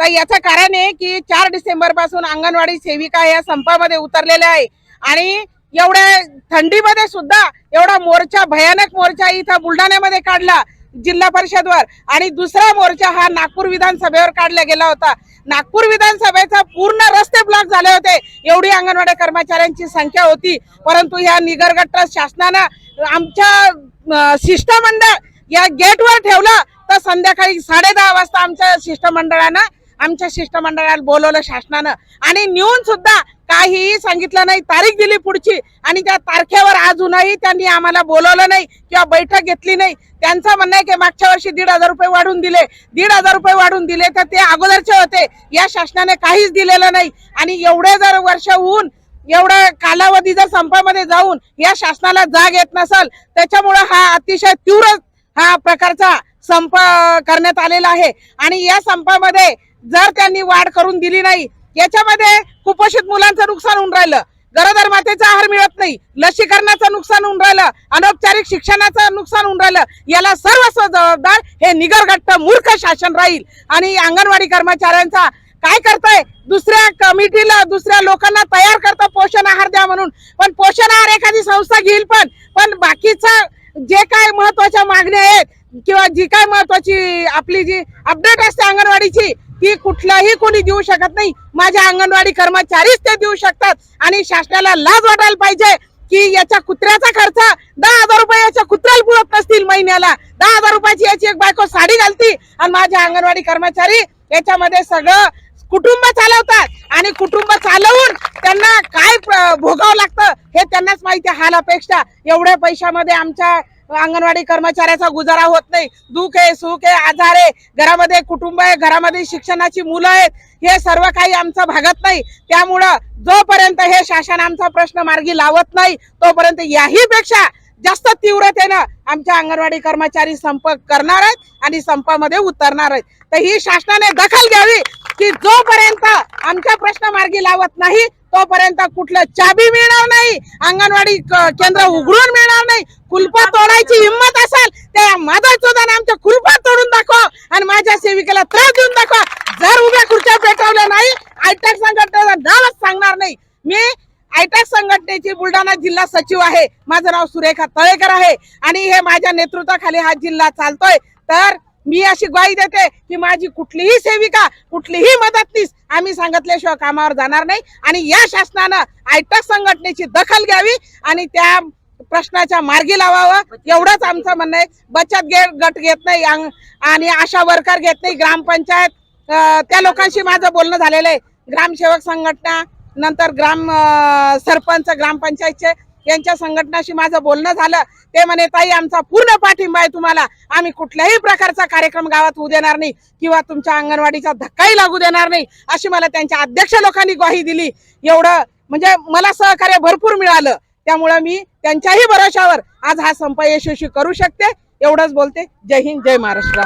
तर याचं कारण आहे की चार डिसेंबरपासून अंगणवाडी सेविका या संपामध्ये उतरलेल्या आहे आणि एवढ्या थंडीमध्ये सुद्धा एवढा मोर्चा भयानक मोर्चा इथं बुलढाण्यामध्ये काढला जिल्हा परिषदवर. आणि दुसरा मोर्चा हा नागपूर विधानसभेवर काढला गेला होता. नागपूर विधानसभेचा पूर्ण रस्ते ब्लॉक झाले होते. एवढी अंगणवाडी कर्मचाऱ्यांची संख्या होती. परंतु ह्या निगरगट शासनानं आमच्या शिष्टमंडळ या गेटवर ठेवलं. तर संध्याकाळी साडे दहा वाजता आमच्या शिष्टमंडळानं आमच्या शिष्टमंडळाला बोलवलं शासनानं. आणि नेऊन सुद्धा काहीही सांगितलं नाही तारीख दिली पुढची आणि त्या तारखेवर अजूनही त्यांनी आम्हाला बोलवलं नाही किंवा बैठक घेतली नाही. त्यांचं म्हणणं आहे की मागच्या वर्षी दीड हजार रुपये वाढून दिले. दीड हजार रुपये वाढून दिले तर ते अगोदरचे होते. या शासनाने काहीच दिलेलं नाही. आणि एवढे जर वर्ष होऊन एवढा कालावधी जर संपामध्ये जाऊन या शासनाला जाग येत नसल त्याच्यामुळं हा अतिशय तीव्र हा प्रकारचा संप करण्यात आलेला आहे. आणि या संपामध्ये जर त्यांनी वाढ करून दिली नाही याच्यामध्ये कुपोषित मुलांचं नुकसान होऊन राहिलं. गरोदर मातेचा आहार मिळत नाही. लसीकरणाचं नुकसान होऊन राहिलं. अनौपचारिक शिक्षणाचं नुकसान होऊन राहिलं. याला सर्वस्व जबाबदार हे निगरगट्ट मूर्ख शासन राहील. आणि अंगणवाडी कर्मचाऱ्यांचा काय करताय? दुसऱ्या कमिटीला दुसऱ्या लोकांना तयार करता पोषण आहार द्या म्हणून. पण पोषण आहार एखादी संस्था घेईल पण पण बाकीचं जे काय महत्त्वाच्या मागण्या आहेत किंवा जी काय महत्वाची आपली जी अपडेट असते अंगणवाडीची ती कुठलाही कोणी देऊ शकत नाही. माझ्या अंगणवाडी कर्मचारीच ते देऊ शकतात. आणि शासनाला लाज वाटायला पाहिजे की याच्या कुत्र्याचा खर्च दहा हजार रुपये याच्या कुत्र्याला पुरत नसतील महिन्याला. दहा हजार रुपयाची याची एक बायको साडी घालती आणि माझ्या अंगणवाडी कर्मचारी याच्यामध्ये सगळं कुटुंब चालवतात. आणि कुटुंब चालवून त्यांना काय भोगावं लागतं हे त्यांनाच माहिती आहे. हालापेक्षा एवढ्या पैशामध्ये आमच्या अंगणवाडी कर्मचाऱ्याचा गुजारा होत नाही. दुःख आहे सुख आहे आजार आहे. घरामध्ये कुटुंब आहे घरामध्ये शिक्षणाची मुलं आहेत. हे सर्व काही आमचं भागत नाही. त्यामुळं जोपर्यंत हे शासन आमचा प्रश्न मार्गी लावत नाही तोपर्यंत याही पेक्षा जास्त तीव्रतेनं आमच्या अंगणवाडी कर्मचारी संप करणार आहेत आणि संपामध्ये उतरणार आहेत. तर ही शासनाने दखल घ्यावी की जोपर्यंत आमचा प्रश्न मार्गी लावत नाही तोपर्यंत कुठलं चाबी मिळणार नाही. अंगणवाडी केंद्र उघडून मिळणार नाही. कुलप तोडायची हिंमत असेल त्या माझा चोदान आमच्या कुलपा तोडून दाखव आणि माझ्या सेविकेला त्रास देऊन दाखव जर उभ्या खुर्च्या पेटवल्या नाही आयटॅक संघटनेचं नावच सांगणार नाही मी आयटॅक संघटनेची बुलढाणा जिल्हा सचिव आहे. माझं नाव सुरेखा तळेकर आहे. आणि हे माझ्या नेतृत्वाखाली हा जिल्हा चालतोय. तर मी अशी ग्वाही देते की माझी कुठलीही सेविका कुठलीही मदतनीस आम्ही सांगितल्याशिवाय कामावर जाणार नाही. आणि या शासनानं आयटक संघटनेची दखल घ्यावी आणि त्या प्रश्नाच्या मार्गी लावावं. एवढंच आमचं म्हणणं आहे. बचत गे गट घेत नाही. आणि आशा वर्कर घेत नाही. ग्रामपंचायत त्या लोकांशी माझं बोलणं झालेलं आहे. ग्रामसेवक संघटना नंतर ग्राम सरपंच ग्रामपंचायतचे यांच्या संघटनाशी माझं बोलणं झालं ते म्हणे ताई आमचा पूर्ण पाठिंबा आहे तुम्हाला. आम्ही कुठल्याही प्रकारचा कार्यक्रम गावात होऊ देणार नाही किंवा तुमच्या अंगणवाडीचा धक्काही लागू देणार नाही. अशी मला त्यांच्या अध्यक्ष लोकांनी ग्वाही दिली. एवढं म्हणजे मला सहकार्य भरपूर मिळालं. त्यामुळं मी त्यांच्याही भरोशावर आज हा संप यशस्वी करू शकते. एवढंच बोलते. जय हिंद जय महाराष्ट्र.